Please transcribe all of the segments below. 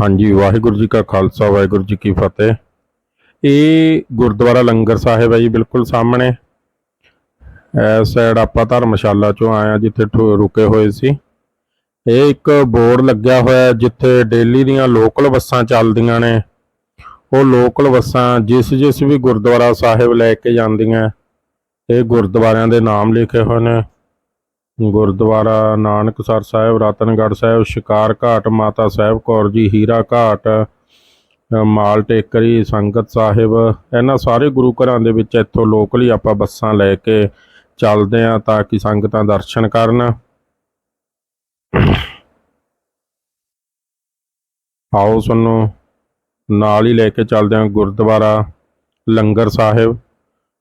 ਹਾਂਜੀ, ਵਾਹਿਗੁਰੂ ਜੀ ਕਾ ਖਾਲਸਾ, ਵਾਹਿਗੁਰੂ ਜੀ ਕੀ ਫਤਿਹ। ਇਹ ਗੁਰਦੁਆਰਾ ਲੰਗਰ ਸਾਹਿਬ ਹੈ ਜੀ, ਬਿਲਕੁਲ ਸਾਹਮਣੇ। ਇਸ ਸਾਈਡ ਆਪਾਂ ਧਰਮਸ਼ਾਲਾ ਚੋਂ ਆਏ ਆ ਜਿੱਥੇ ਠੋ- ਰੁਕੇ ਹੋਏ ਸੀ। ਇਹ ਇੱਕ ਬੋਰਡ ਲੱਗਿਆ ਹੋਇਆ ਜਿੱਥੇ ਡੇਲੀ ਦੀਆਂ ਲੋਕਲ ਬੱਸਾਂ ਚੱਲਦੀਆਂ ਨੇ। ਉਹ ਲੋਕਲ ਬੱਸਾਂ ਜਿਸ ਜਿਸ ਵੀ ਗੁਰਦੁਆਰਾ ਸਾਹਿਬ ਲੈ ਕੇ ਜਾਂਦੀਆਂ, ਇਹ ਗੁਰਦੁਆਰਿਆਂ ਦੇ ਨਾਮ ਲਿਖੇ ਹੋਏ ਨੇ। ਗੁਰਦੁਆਰਾ ਨਾਨਕਸਰ ਸਾਹਿਬ, ਰਤਨਗੜ੍ਹ ਸਾਹਿਬ, ਸ਼ਿਕਾਰ ਘਾਟ, ਮਾਤਾ ਸਾਹਿਬ ਕੌਰ ਜੀ, ਹੀਰਾ ਘਾਟ, ਮਾਲ ਟੇਕਰੀ, ਸੰਗਤ ਸਾਹਿਬ, ਇਹਨਾਂ ਸਾਰੇ ਗੁਰੂ ਘਰਾਂ ਦੇ ਵਿੱਚ ਇੱਥੋਂ ਲੋਕਲੀ ਆਪਾਂ ਬੱਸਾਂ ਲੈ ਕੇ ਚੱਲਦੇ ਆ ਤਾਂ ਕਿ ਸੰਗਤਾਂ ਦਰਸ਼ਨ ਕਰਨ। ਆਓ ਸਾਨੂੰ ਨਾਲ ਹੀ ਲੈ ਕੇ ਚੱਲਦੇ ਹਾਂ ਗੁਰਦੁਆਰਾ ਲੰਗਰ ਸਾਹਿਬ,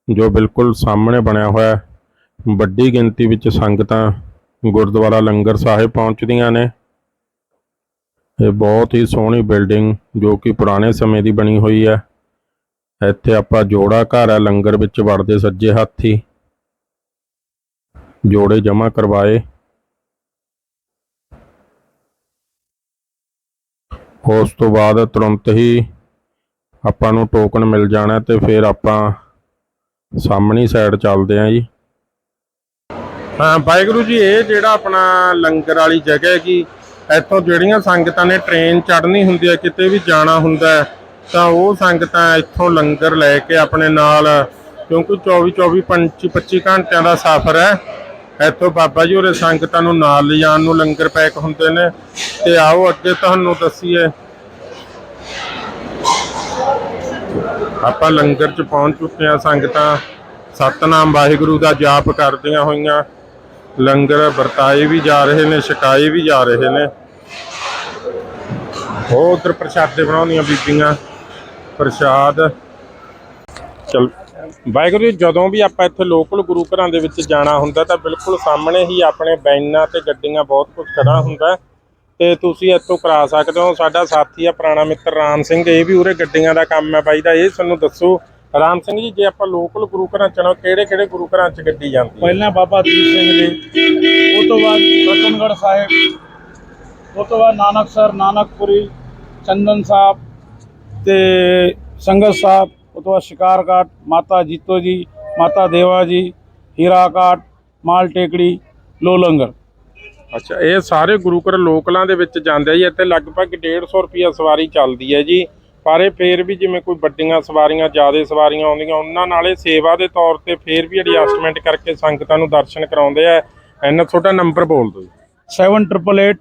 ਜੋ ਬਿਲਕੁਲ ਸਾਹਮਣੇ ਬਣਿਆ ਹੋਇਆ ਹੈ। ਵੱਡੀ ਗਿਣਤੀ ਵਿੱਚ ਸੰਗਤਾਂ ਗੁਰਦੁਆਰਾ ਲੰਗਰ ਸਾਹਿਬ ਪਹੁੰਚਦੀਆਂ ਨੇ। ਇਹ ਬਹੁਤ ਹੀ ਸੋਹਣੀ ਬਿਲਡਿੰਗ ਜੋ ਕਿ ਪੁਰਾਣੇ ਸਮੇਂ ਦੀ ਬਣੀ ਹੋਈ ਹੈ। ਇੱਥੇ ਆਪਾਂ ਜੋੜਾ ਘਰ ਹੈ, ਲੰਗਰ ਵਿੱਚ ਵੜਦੇ ਸੱਜੇ ਹੱਥੀ। ਜੋੜੇ ਜਮ੍ਹਾਂ ਕਰਵਾਏ। ਉਸ ਤੋਂ ਬਾਅਦ ਤੁਰੰਤ ਹੀ ਆਪਾਂ ਨੂੰ ਟੋਕਨ ਮਿਲ ਜਾਣਾ ਤੇ ਫਿਰ ਆਪਾਂ ਸਾਹਮਣੀ ਸਾਈਡ ਚੱਲਦੇ ਆਂ ਜੀ। ਹਾਂ, ਵਾਹਿਗੁਰੂ ਜੀ, ਇਹ ਜਿਹੜਾ ਆਪਣਾ ਲੰਗਰ ਵਾਲੀ ਜਗ੍ਹਾ ਹੈਗੀ, ਇੱਥੋਂ ਜਿਹੜੀਆਂ ਸੰਗਤਾਂ ਨੇ ਟ੍ਰੇਨ ਚੜ੍ਹਨੀ ਹੁੰਦੀ ਹੈ, ਕਿਤੇ ਵੀ ਜਾਣਾ ਹੁੰਦਾ ਤਾਂ ਉਹ ਸੰਗਤਾਂ ਇੱਥੋਂ ਲੰਗਰ ਲੈ ਕੇ ਆਪਣੇ ਨਾਲ, ਕਿਉਂਕਿ 24 24 25 25 ਘੰਟਿਆਂ ਦਾ ਸਫ਼ਰ ਹੈ, ਇੱਥੋਂ ਬਾਬਾ ਜੀ ਹੋਰੇ ਸੰਗਤਾਂ ਨੂੰ ਨਾਲ ਲਿਜਾਣ ਨੂੰ ਲੰਗਰ ਪੈਕ ਹੁੰਦੇ ਨੇ, ਤੇ ਆਓ ਅੱਗੇ ਤੁਹਾਨੂੰ ਦੱਸੀਏ। ਆਪਾਂ ਲੰਗਰ 'ਚ ਪਹੁੰਚ ਚੁੱਕੇ ਹਾਂ, ਸੰਗਤਾਂ ਸਤਨਾਮ ਵਾਹਿਗੁਰੂ ਦਾ ਜਾਪ ਕਰਦੀਆਂ ਹੋਈਆਂ। ਲੰਗਰ, ਵਰਤਾਏ ਵੀ ਜਾ ਰਹੇ ਨੇ, ਛਕਾਏ ਵੀ ਜਾ ਰਹੇ ਨੇ। ਉਹ ਉਧਰ ਪ੍ਰਸ਼ਾਦੇ ਬਣਾਉਂਦੀਆਂ ਬੀਬੀਆਂ। ਪ੍ਰਸ਼ਾਦ। ਚਲ, ਵਾਹਿਗੁਰੂ ਜੀ, ਜਦੋਂ ਵੀ ਆਪਾਂ ਇੱਥੇ ਲੋਕਲ ਗੁਰੂ ਘਰਾਂ ਦੇ ਵਿੱਚ ਜਾਣਾ ਹੁੰਦਾ, ਤਾਂ ਬਿਲਕੁਲ ਸਾਹਮਣੇ ਹੀ ਆਪਣੇ ਬੈਨਾਂ ਤੇ ਗੱਡੀਆਂ ਬਹੁਤ ਕੁਝ ਖੜਾ ਹੁੰਦਾ। ਤੇ ਤੁਸੀਂ ਇੱਥੋਂ ਕਰਾ ਸਕਦੇ ਹੋ। ਸਾਡਾ ਸਾਥੀ ਆ, ਪੁਰਾਣਾ ਮਿੱਤਰ ਰਾਮ ਸਿੰਘ, ਇਹ ਵੀ ਉਰੇ ਗੱਡੀਆਂ ਦਾ ਕੰਮ ਹੈ ਬਾਈ ਦਾ। ਇਹ ਸਾਨੂੰ ਦੱਸੋ ਰਾਮ ਸਿੰਘ ਜੀ ਜੇ ਆਪਾਂ ਲੋਕਲ ਗੁਰੂ ਘਰਾਂ ਚਲੋ ਕਿਹੜੇ ਕਿਹੜੇ ਗੁਰੂ ਘਰਾਂ ਚ ਗੱਡੀ ਜਾਂਦੀ ਹੈ? ਪਹਿਲਾਂ ਬਾਬਾ ਦੀਪ ਸਿੰਘ ਜੀ ਉਹ ਤੋਂ ਬਾਅਦ ਰਤਨਗੜ੍ਹ ਸਾਹਿਬ ਉਹ ਤੋਂ ਬਾਅਦ ਨਾਨਕਸਰ ਨਾਨਕਪੁਰੀ ਚੰਦਨ ਸਾਹਿਬ ਤੇ ਸੰਗਤ ਸਾਹਿਬ ਉਹ ਤੋਂ ਬਾਅਦ ਸ਼ਿਕਾਰ ਘਾਟ ਮਾਤਾ ਜੀਤੋ ਜੀ ਮਾਤਾ ਦੇਵਾ ਜੀ ਹੀਰਾ ਘਾਟ ਮਾਲ ਟੇਕੜੀ ਲੋ ਲੰਗਰ ਅੱਛਾ ਇਹ ਸਾਰੇ ਗੁਰੂ ਘਰ ਲੋਕਲਾਂ ਦੇ ਵਿੱਚ ਜਾਂਦੇ ਆ ਜੀ ਇੱਥੇ ਲਗਭਗ 150 ਰੁਪਿਆ ਸਵਾਰੀ ਚੱਲਦੀ ਹੈ ਜੀ। ਪਰ ਇਹ ਫੇਰ ਵੀ ਜਿਵੇਂ ਕੋਈ ਵੱਡੀਆਂ ਸਵਾਰੀਆਂ ਜ਼ਿਆਦਾ ਸਵਾਰੀਆਂ ਆਉਂਦੀਆਂ ਉਹਨਾਂ ਨਾਲੇ ਸੇਵਾ ਦੇ ਤੌਰ ਤੇ ਫੇਰ ਵੀ ਐਡਜਸਟਮੈਂਟ ਕਰਕੇ ਸੰਗਤਾਂ ਨੂੰ ਦਰਸ਼ਨ ਕਰਾਉਂਦੇ ਆ। ਇਹਨਾਂ ਤੁਹਾਡਾ ਨੰਬਰ ਬੋਲ ਦਿਓ ਜੀ। Seven triple eight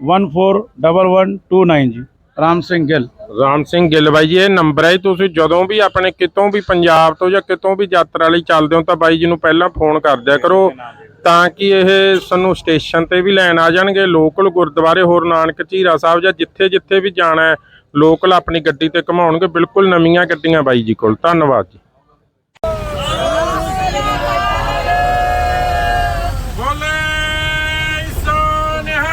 one four double one two nine ਜੀ। ਰਾਮ ਸਿੰਘ ਗਿੱਲ। ਰਾਮ ਸਿੰਘ ਗਿੱਲ ਬਾਈ ਜੀ ਇਹ ਨੰਬਰ ਹੈ ਤੁਸੀਂ ਜਦੋਂ ਵੀ ਆਪਣੇ ਕਿਤੋਂ ਵੀ ਪੰਜਾਬ ਤੋਂ ਜਾਂ ਕਿਤੋਂ ਵੀ ਯਾਤਰਾ ਲਈ ਚੱਲਦੇ ਹੋ ਤਾਂ ਬਾਈ ਜੀ ਨੂੰ ਪਹਿਲਾਂ ਫੋਨ ਕਰ ਦਿਆ ਕਰੋ ਤਾਂ ਕਿ ਇਹ ਸਾਨੂੰ ਸਟੇਸ਼ਨ ਤੇ ਵੀ ਲੈਣ ਆ ਜਾਣਗੇ ਲੋਕਲ ਗੁਰਦੁਆਰੇ ਹੋਰ ਨਾਨਕ ਝੀਰਾ ਸਾਹਿਬ ਜਾਂ ਜਿੱਥੇ ਜਿੱਥੇ ਵੀ ਜਾਣਾ ਹੈ ਲੋਕਲ ਆਪਣੀ ਗੱਡੀ ਤੇ ਘਮਾਉਣਗੇ ਬਿਲਕੁਲ ਨਵੀਆਂ ਗੱਡੀਆਂ ਬਾਈ ਜੀ ਕੋਲ। ਧੰਨਵਾਦ ਜੀ ਬੋਲੇ ਸੋਨਿਹਾ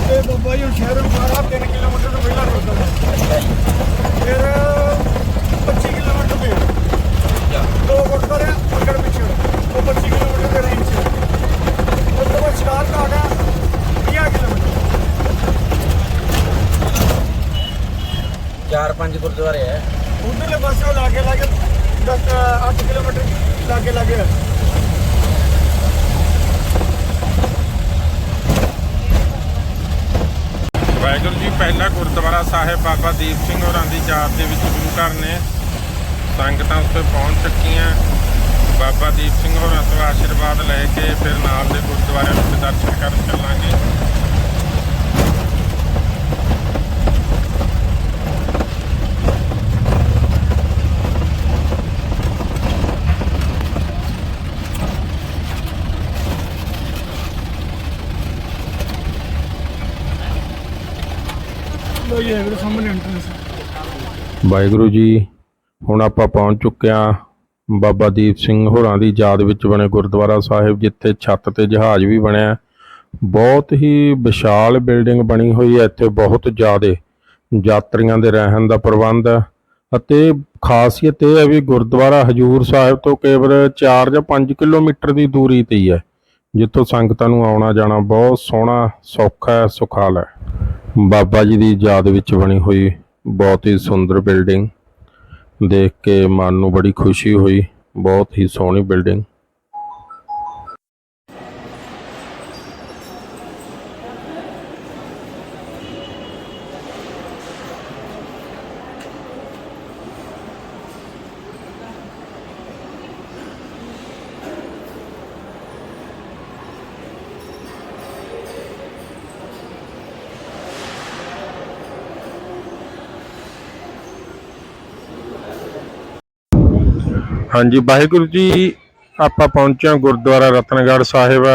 ਤੇ ਬਾਬਾ ਜੀ ਸ਼ਹਿਰੋਂ ਸਾਰਾ 3 ਕਿਲੋਮੀਟਰ ਤੋਂ ਪਹਿਲਾਂ ਰੁਕਦਾ ਫਿਰ 25 ਕਿਲੋਮੀਟਰ ਤੇ ਦੋ ਗੁਰਦੁਆਰੇ ਆ, ਅੱਗੇ ਪਿੱਛੇ ਉਹ 25 ਕਿਲੋਮੀਟਰ ਦੇ ਰੇਂਜ 'ਚ ਉਸ ਤੋਂ ਬਾਅਦ ਸ਼ਿਕਾਰ ਘਾਟ ਆ 20 ਕਿਲੋਮੀਟਰ ਚਾਰ ਪੰਜ ਗੁਰਦੁਆਰੇ ਹੈ। ਉਧਰਲੇ ਪਾਸੇ ਉਹ ਲਾਗੇ ਲਾਗੇ 10 8 ਕਿਲੋਮੀਟਰ ਲਾਗੇ ਲਾਗੇ ਆ ਵਾਹਿਗੁਰੂ ਜੀ ਪਹਿਲਾ ਗੁਰਦੁਆਰਾ ਸਾਹਿਬ ਬਾਬਾ ਦੀਪ ਸਿੰਘ ਹੋਰਾਂ ਦੀ ਯਾਦ ਦੇ ਵਿੱਚ ਗੁਰੂ ਘਰ ਨੇ। ਸੰਗਤਾਂ ਉੱਤੇ ਪਹੁੰਚ ਚੁੱਕੀਆਂ। ਬਾਬਾ ਦੀਪ ਸਿੰਘ ਹੋਰਾਂ ਤੋਂ ਆਸ਼ੀਰਵਾਦ ਲੈ ਕੇ ਫਿਰ ਨਾਲ ਦੇ ਗੁਰਦੁਆਰਿਆਂ ਵਿੱਚ ਦਰਸ਼ਨ ਕਰਨ ਚੱਲਾਂਗੇ। ਲੋ ਜੀ ਸਾਹਮਣੇ ਐਂਟਰੈਂਸ ਵਾਹਿਗੁਰੂ ਜੀ, ਹੁਣ ਆਪਾਂ ਪਹੁੰਚ ਚੁੱਕੇ ਹਾਂ ਬਾਬਾ ਦੀਪ ਸਿੰਘ ਹੋਰਾਂ ਦੀ ਯਾਦ ਵਿੱਚ ਬਣੇ ਗੁਰਦੁਆਰਾ ਸਾਹਿਬ, ਜਿੱਥੇ ਛੱਤ ਤੇ ਜਹਾਜ਼ ਵੀ ਬਣਿਆ ਬਹੁਤ ਹੀ ਵਿਸ਼ਾਲ ਬਿਲਡਿੰਗ ਬਣੀ ਹੋਈ ਹੈ, ਇੱਥੇ ਬਹੁਤ ਜ਼ਿਆਦੇ ਯਾਤਰੀਆਂ ਦੇ ਰਹਿਣ ਦਾ ਪ੍ਰਬੰਧ ਹੈ। ਅਤੇ ਖਾਸੀਅਤ ਇਹ ਹੈ ਵੀ ਗੁਰਦੁਆਰਾ ਹਜੂਰ ਸਾਹਿਬ ਤੋਂ ਕੇਵਲ 4 ਜਾਂ 5 ਕਿਲੋਮੀਟਰ ਦੀ ਦੂਰੀ ਤੇ ਹੀ ਹੈ। ਜਿੱਥੋਂ ਸੰਗਤਾਂ ਨੂੰ ਆਉਣਾ ਜਾਣਾ ਬਹੁਤ ਸੋਹਣਾ, ਸੌਖਾ ਹੈ, ਸੁਖਾਲ ਹੈ। ਬਾਬਾ ਜੀ ਦੀ ਯਾਦ ਵਿੱਚ ਬਣੀ ਹੋਈ ਬਹੁਤ ਹੀ ਸੁੰਦਰ ਬਿਲਡਿੰਗ। ਦੇਖ ਕੇ ਮਨ ਨੂੰ ਬੜੀ ਖੁਸ਼ੀ ਹੋਈ। ਬਹੁਤ ਹੀ ਸੋਹਣੀ ਬਿਲਡਿੰਗ। ਹਾਂਜੀ, ਵਾਹਿਗੁਰੂ ਜੀ, ਆਪਾਂ ਪਹੁੰਚੇ ਹਾਂ ਗੁਰਦੁਆਰਾ ਰਤਨਗੜ੍ਹ ਸਾਹਿਬ।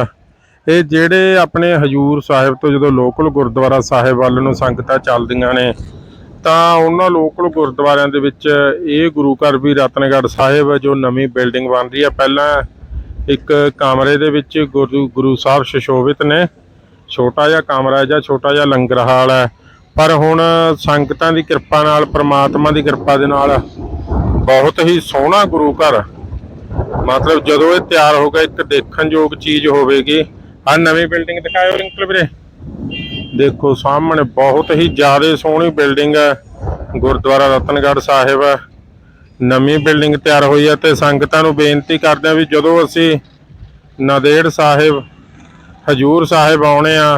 ਇਹ ਜਿਹੜੇ ਆਪਣੇ ਹਜੂਰ ਸਾਹਿਬ ਤੋਂ ਜਦੋਂ ਲੋਕਲ ਗੁਰਦੁਆਰਾ ਸਾਹਿਬ ਵੱਲ ਨੂੰ ਸੰਗਤਾਂ ਚੱਲਦੀਆਂ ਨੇ, ਤਾਂ ਉਹਨਾਂ ਲੋਕਲ ਗੁਰਦੁਆਰਿਆਂ ਦੇ ਵਿੱਚ ਇਹ ਗੁਰੂ ਘਰ ਵੀ ਰਤਨਗੜ੍ਹ ਸਾਹਿਬ, ਜੋ ਨਵੀਂ ਬਿਲਡਿੰਗ ਬਣ ਰਹੀ ਹੈ। ਪਹਿਲਾਂ ਇੱਕ ਕਮਰੇ ਦੇ ਵਿੱਚ ਗੁਰੂ ਗੁਰੂ ਸਾਹਿਬ ਸ਼ਸ਼ੋਭਿਤ ਨੇ। ਛੋਟਾ ਜਿਹਾ ਕਮਰਾ ਹੈ ਜਾਂ ਛੋਟਾ ਜਿਹਾ ਲੰਗਰ ਹਾਲ ਹੈ। ਪਰ ਹੁਣ ਸੰਗਤਾਂ ਦੀ ਕਿਰਪਾ ਨਾਲ, ਪ੍ਰਮਾਤਮਾ ਦੀ ਕਿਰਪਾ ਦੇ ਨਾਲ ਬਹੁਤ ਹੀ ਸੋਹਣਾ ਗੁਰੂ ਘਰ। ਮਤਲਬ ਜਦੋਂ ਇਹ ਤਿਆਰ ਹੋ ਗਿਆ, ਇੱਕ ਦੇਖਣ ਯੋਗ ਚੀਜ਼ ਹੋਵੇਗੀ। ਆ ਨਵੀਂ ਬਿਲਡਿੰਗ ਦਿਖਾਇਓ ਅੰਕਲ ਵੀਰੇ। ਦੇਖੋ, ਸਾਹਮਣੇ ਬਹੁਤ ਹੀ ਜ਼ਿਆਦਾ ਸੋਹਣੀ ਬਿਲਡਿੰਗ ਹੈ। ਗੁਰਦੁਆਰਾ ਰਤਨਗੜ੍ਹ ਸਾਹਿਬ ਹੈ। ਨਵੀਂ ਬਿਲਡਿੰਗ ਤਿਆਰ ਹੋਈ ਹੈ ਤੇ ਸੰਗਤਾਂ ਨੂੰ ਬੇਨਤੀ ਕਰਦੇ ਆ ਵੀ ਜਦੋਂ ਅਸੀਂ ਨਦੇੜ ਸਾਹਿਬ, ਹਜੂਰ ਸਾਹਿਬ ਆਉਣੇ ਆ,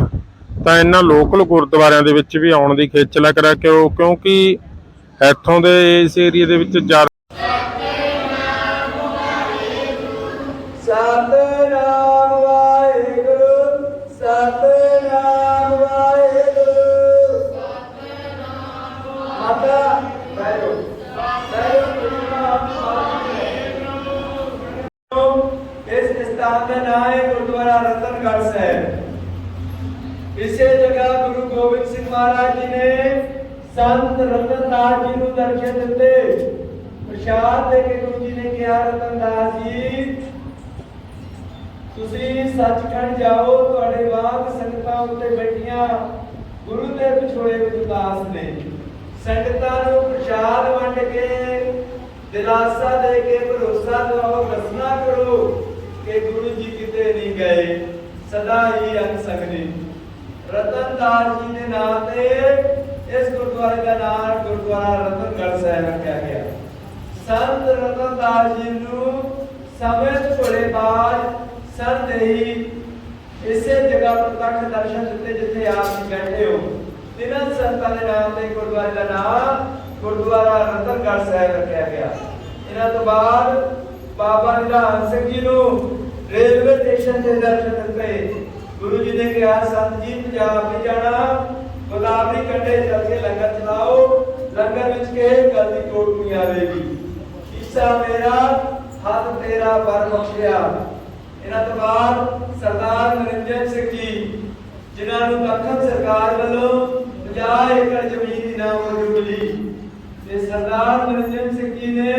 ਤਾਂ ਇਹਨਾਂ ਲੋਕਲ ਗੁਰਦੁਆਰਿਆਂ ਦੇ ਵਿੱਚ ਵੀ ਆਉਣ ਦੀ ਖੇਚਲਾ ਕਰਿਆ ਕਰੋ, ਕਿਉਂਕਿ ਇੱਥੋਂ ਦੇ ਇਸ ਏਰੀਆ ਦੇ ਵਿੱਚ ਇਸ ਸਥਾਨ ਦਾ ਨਾਮ ਹੈ ਗੁਰਦੁਆਰਾ ਰਤਨਗੜ੍ਹ ਸਾਹਿਬ। ਇਸੇ ਜਗ੍ਹਾ ਗੁਰੂ ਗੋਬਿੰਦ ਸਿੰਘ ਮਹਾਰਾਜ ਜੀ ਨੇ ਸੰਤ ਰਤਨਦਾਸ ਜੀ ਨੂੰ ਦਰਸ਼ਨ ਦਿੱਤੇ। ਪ੍ਰਸ਼ਾਦ ਦੇ ਕੇ ਗੁਰੂ ਜੀ ਨੇ ਕਿਹਾ, ਰਤਨਦਾਸ ਜੀ, ਤੁਸੀਂ ਸੱਚਖੰਡ ਜਾਓ, ਤੁਹਾਡੇ ਵਾਂਗ ਸੰਗਤਾਂ ਉੱਤੇ ਬੈਠੀਆਂ ਗੁਰੂ ਦੇ ਵਿਛੋੜੇ ਵਿੱਚ ਉਦਾਸ ਨੇ। ਸੰਗਤਾਂ ਨੂੰ ਪ੍ਰਸ਼ਾਦ ਵੰਡ ਕੇ, ਦਿਲਾਸਾ ਦੇ ਕੇ, ਭਰੋਸਾ ਦਿਵਾਓ ਦੱਸਣਾ ਕਰੋ। ਕਿ ਗੁਰੂ ਜੀ ਕਿਤੇ ਨਹੀਂ ਗਏ, ਸਦਾ ਹੀ ਅੰਗ ਸੰਗਨੇ। ਰਤਨਦਾਸ ਜੀ ਦੇ ਨਾਂ ਤੇ ਇਸ ਗੁਰਦੁਆਰੇ ਦਾ ਨਾਮ ਗੁਰਦੁਆਰਾ ਰਤਨਗੜ੍ਹ ਸਾਹਿਬ ਰੱਖਿਆ ਗਿਆ। ਸੰਤ ਰਤਨਦਾਸ ਜੀ ਨੂੰ ਸਮੇਂ ਥੋੜੇ ਬਾਅਦ ਸੰਤ ਇਸੇ ਜਗ੍ਹਾ ਪ੍ਰਤੱਖ ਦਰਸ਼ਨ ਦਿੱਤੇ ਜਿੱਥੇ ਆਪ ਜੀ ਬੈਠੇ ਹੋ। ਤਿੰਨਾਂ ਸੰਤਾਂ ਦੇ ਨਾਮ ਤੇ ਗੁਰਦੁਆਰੇ ਦਾ ਨਾਮ ਗੁਰਦੁਆਰਾ ਰਤਨਗੜ੍ਹ ਸਾਹਿਬ ਰੱਖਿਆ ਗਿਆ। ਇਹਨਾਂ ਤੋਂ ਬਾਅਦ ਬਾਬਾ ਨਿਧਾਨ ਸਿੰਘ ਜੀ ਨੂੰ ਰੇਲਵੇ ਸਟੇਸ਼ਨ ਤੇ ਦਰਸ਼ਨ ਦਿੱਤੇ। ਗੁਰੂ ਜੀ ਨੇ ਕਿਹਾ ਸੰਤ ਜੀ ਪੰਜਾਬ ਨਹੀਂ ਜਾਣਾ। ਗੋਦਾਵਰੀ ਕੰਢੇ ਚੱਲ ਕੇ ਲੰਗਰ ਚਲਾਓ। ਲੰਗਰ ਵਿੱਚ ਕਿਸੇ ਗੱਲ ਦੀ ਤੋੜ ਨਹੀਂ ਆਵੇਗੀ। ਈਸਾ ਮੇਰਾ, ਹੱਥ ਤੇਰਾ ਵਰ ਬਖਸ਼ਿਆ ਇਹਨਾਂ ਤੋਂ ਬਾਅਦ ਸਰਦਾਰ ਨਰਿੰਦਰ ਸਿੰਘ ਜੀ, ਜਿਨ੍ਹਾਂ ਨੂੰ ਤਖਤ ਸਰਕਾਰ ਵੱਲੋਂ 50 ਏਕੜ ਜ਼ਮੀਨ ਦੀ ਨਾਮਜ਼ਦਗੀ ਮਿਲੀ, ਤੇ ਸਰਦਾਰ ਨਰਿੰਦਰ ਸਿੰਘ ਜੀ ਨੇ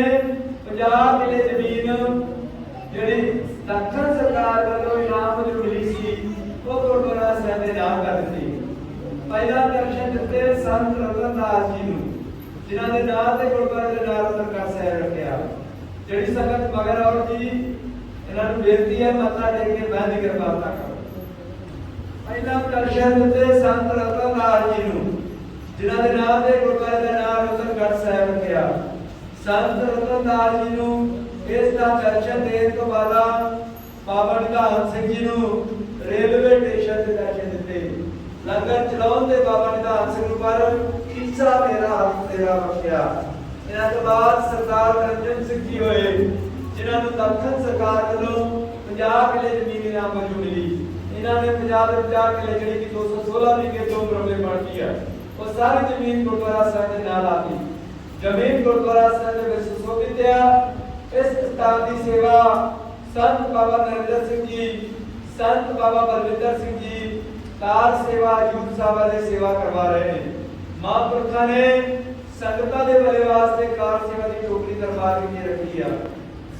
50 ਕਿਲੇ ਜਿਹੜੀ ਸਰਕਾਰ ਵੱਲੋਂ ਇਨਾਮ ਵਜੋਂ ਮਿਲੀ ਸੀ, ਉਹ ਗੁਰਦੁਆਰਾ ਸਾਹਿਬ ਦੇ ਨਾਮ ਕਰ ਦਿੱਤੀ ਪਹਿਲਾ ਦਰਸ਼ਨ ਦਿੱਤੇ ਸੰਤ ਰਤਨਦਾਸ ਜੀ ਨੂੰ, ਜਿਨ੍ਹਾਂ ਦੇ ਨਾਮ ਤੇ ਗੁਰਦੁਆਰੇ ਦੇ ਨਾਮ ਸਰਕਾਰ ਸਾਹਿਬ ਰੱਖਿਆ। ਜਿਹੜੀ ਸੰਗਤ ਮਗਰ ਆਓ ਜੀ ਇਹਨਾਂ ਨੂੰ ਬੇਨਤੀ ਹੈ ਮੱਥਾ ਟੇਕ ਕੇ ਬਹਿ ਦੀ ਕਿਰਪਾਲਤਾ ਕਰੋ। ਪਹਿਲਾ ਦਰਸ਼ਨ ਦਿੱਤੇ ਸੰਤ ਰਤਨਦਾਸ ਜੀ ਨੂੰ, ਜਿਨ੍ਹਾਂ ਦੇ ਨਾਂ ਤੇ ਗੁਰਦੁਆਰੇ ਦਾ ਨਾਮ ਰਤਨਗੜ੍ਹ ਸਾਹਿਬ ਰੱਖਿਆ। ਸੰਤ ਰਤਨਦਾਸ ਜੀ ਨੂੰ ਇਸ ਦਾ ਦਰਸ਼ਨ ਦੇਣ ਤੋਂ ਬਾਅਦ ਬਾਬਾ ਨਿਧਾਨ ਸਿੰਘ ਜੀ ਨੂੰ ਰੇਲਵੇ ਸਟੇਸ਼ਨ ਤੇ ਦਰਸ਼ਨ ਦਿੱਤੇ। ਲੰਗਰ ਚਲਾਉਣ ਦੇ ਬਾਬਾ ਨਿਧਾਨ ਸਿੰਘ ਪਰ ਇੱਛਾ ਮੇਰਾ ਹੱਥ ਤੇਰਾ ਬਖਸ਼ਿਆ ਇਹਨਾਂ ਤੋਂ ਬਾਅਦ ਸਰਦਾਰ ਰੰਜਨ ਸਿੰਘ ਜੀ ਹੋਏ, ਜਿਨ੍ਹਾਂ ਨੂੰ ਤਖਤ ਸਰਕਾਰ ਵੱਲੋਂ 50 ਕਿਲੇ ਜ਼ਮੀਨ ਇਨਾਮ ਵਜੋਂ ਮਿਲੀ ਇਹਨਾਂ ਨੇ 50 ਦੇ 50 ਕਿਲੇ ਜਿਹੜੀ ਕਿ 216 ਵੀ ਕੇ ਦੋ ਮਰਲੇ ਬਣਦੀ ਹੈ ਉਹ ਸਾਰੀ ਜ਼ਮੀਨ ਗੁਰਦੁਆਰਾ ਸਾਹਿਬ ਦੇ ਨਾਲ ਆਤੀ ਜ਼ਮੀਨ ਗੁਰਦੁਆਰਾ ਸਾਹਿਬ ਦੇ ਵਿੱਚ ਸੁਸ਼ੋਭਿਤ ਹੈ ਇਸ ਸਥਾਨ ਦੀ ਸੇਵਾ ਸੰਤ ਬਾਬਾ ਨਰਿੰਦਰ ਸਿੰਘ ਜੀ, ਸੰਤ ਬਾਬਾ ਬਲਵਿੰਦਰ ਸਿੰਘ ਜੀ ਕਾਰ ਸੇਵਾ ਯੂਥ ਸਭਾ ਦੇ ਸੇਵਾ ਕਰਵਾ ਰਹੇ ਨੇ। ਮਹਾਂਪੁਰਖਾਂ ਨੇ ਸੰਗਤਾਂ ਦੇ ਭਲੇ ਵਾਸਤੇ ਕਾਰ ਸੇਵਾ ਦੀ ਟੋਕਰੀ ਦਰਬਾਰ ਵਿੱਚ ਰੱਖੀ ਆ।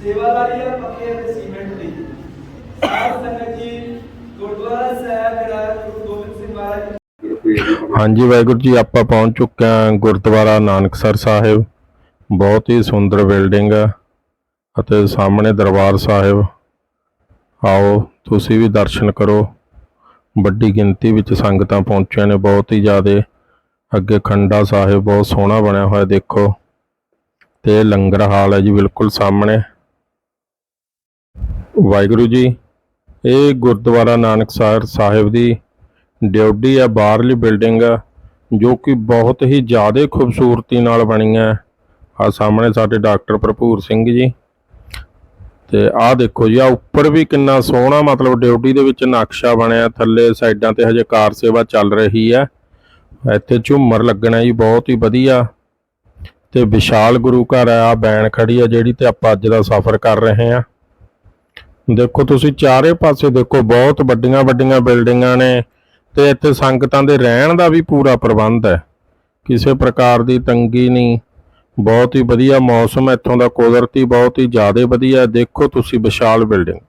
ਸੇਵਾਦਾਰੀ ਆ ਪੱਕੇ ਅਤੇ ਸੀਮੈਂਟ ਦੀ। ਸਾਧ ਸੰਗਤ ਜੀ, ਗੁਰਦੁਆਰਾ ਸਾਹਿਬ ਜਿਹੜਾ ਗੁਰੂ ਗੋਬਿੰਦ ਸਿੰਘ ਮਹਾਰਾਜ ਹਾਂਜੀ, ਵਾਹਿਗੁਰੂ ਜੀ, ਆਪਾਂ ਪਹੁੰਚ ਚੁੱਕੇ ਹਾਂ ਗੁਰਦੁਆਰਾ ਨਾਨਕਸਰ ਸਾਹਿਬ। ਬਹੁਤ ਹੀ ਸੁੰਦਰ ਬਿਲਡਿੰਗ ਆ। ਅਤੇ ਸਾਹਮਣੇ ਦਰਬਾਰ ਸਾਹਿਬ, ਆਓ ਤੁਸੀਂ ਵੀ ਦਰਸ਼ਨ ਕਰੋ। ਵੱਡੀ ਗਿਣਤੀ ਵਿੱਚ ਸੰਗਤਾਂ ਪਹੁੰਚੀਆਂ ਨੇ, ਬਹੁਤ ਹੀ ਜ਼ਿਆਦੇ। ਅੱਗੇ ਖੰਡਾ ਸਾਹਿਬ ਬਹੁਤ ਸੋਹਣਾ ਬਣਿਆ ਹੋਇਆ, ਦੇਖੋ। ਤੇ ਲੰਗਰ ਹਾਲ ਹੈ ਜੀ, ਬਿਲਕੁਲ ਸਾਹਮਣੇ। ਵਾਹਿਗੁਰੂ ਜੀ, ਇਹ ਗੁਰਦੁਆਰਾ ਨਾਨਕਸਰ ਸਾਹਿਬ ਦੀ ਡਿਊਟੀ ਆ ਬਾਹਰਲੀ ਬਿਲਡਿੰਗ ਆ ਜੋ ਕਿ ਬਹੁਤ ਹੀ ਜ਼ਿਆਦਾ ਖੂਬਸੂਰਤੀ ਨਾਲ ਬਣੀ ਹੈ। ਆ ਸਾਹਮਣੇ ਸਾਡੇ ਡਾਕਟਰ ਭਰਪੂਰ ਸਿੰਘ ਜੀ। ਤੇ ਆਹ ਦੇਖੋ ਜੀ ਆ ਉੱਪਰ ਵੀ ਕਿੰਨਾ ਸੋਹਣਾ ਮਤਲਬ ਡਿਊਟੀ ਦੇ ਵਿੱਚ ਨਕਸ਼ਾ ਬਣਿਆ, ਥੱਲੇ ਸਾਈਡਾਂ ਤੇ ਹਜੇ ਕਾਰ ਸੇਵਾ ਚੱਲ ਰਹੀ ਹੈ। ਇੱਥੇ ਝੂਮਰ ਲੱਗਣਾ ਜੀ, ਬਹੁਤ ਹੀ ਵਧੀਆ। ਤੇ ਵਿਸ਼ਾਲ ਗੁਰੂ ਘਰ ਆ, ਆਹ ਬੈਣ ਖੜੀ ਆ ਜਿਹੜੀ ਤੇ ਆਪਾਂ ਅੱਜ ਦਾ ਸਫ਼ਰ ਕਰ ਰਹੇ ਹਾਂ। ਦੇਖੋ ਤੁਸੀਂ ਚਾਰੇ ਪਾਸੇ ਦੇਖੋ, ਬਹੁਤ ਵੱਡੀਆਂ ਵੱਡੀਆਂ ਬਿਲਡਿੰਗਾਂ ਨੇ ਤੇ ਇੱਥੇ ਸੰਗਤਾਂ ਦੇ ਰਹਿਣ ਦਾ ਵੀ ਪੂਰਾ ਪ੍ਰਬੰਧ ਹੈ। ਕਿਸੇ ਪ੍ਰਕਾਰ ਦੀ ਤੰਗੀ ਨਹੀਂ। ਬਹੁਤ ਹੀ ਵਧੀਆ ਮੌਸਮ ਇੱਥੋਂ ਦਾ ਕੁਦਰਤੀ ਬਹੁਤ ਹੀ ਜ਼ਿਆਦਾ ਵਧੀਆ ਦੇਖੋ ਤੁਸੀਂ ਵਿਸ਼ਾਲ ਬਿਲਡਿੰਗ।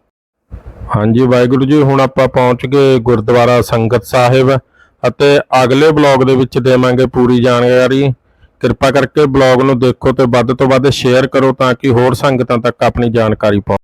ਹਾਂਜੀ ਵਾਹਿਗੁਰੂ ਜੀ, ਹੁਣ ਆਪਾਂ ਪਹੁੰਚ ਗਏ ਗੁਰਦੁਆਰਾ ਸੰਗਤ ਸਾਹਿਬ ਅਤੇ ਅਗਲੇ ਬਲੌਗ ਦੇ ਵਿੱਚ ਦੇਵਾਂਗੇ ਪੂਰੀ ਜਾਣਕਾਰੀ। ਕਿਰਪਾ ਕਰਕੇ ਬਲੌਗ ਨੂੰ ਦੇਖੋ ਤੇ ਵੱਧ ਤੋਂ ਵੱਧ ਸ਼ੇਅਰ ਕਰੋ ਤਾਂ ਕਿ ਹੋਰ ਸੰਗਤਾਂ ਤੱਕ ਆਪਣੀ ਜਾਣਕਾਰੀ ਪਹੁੰਚ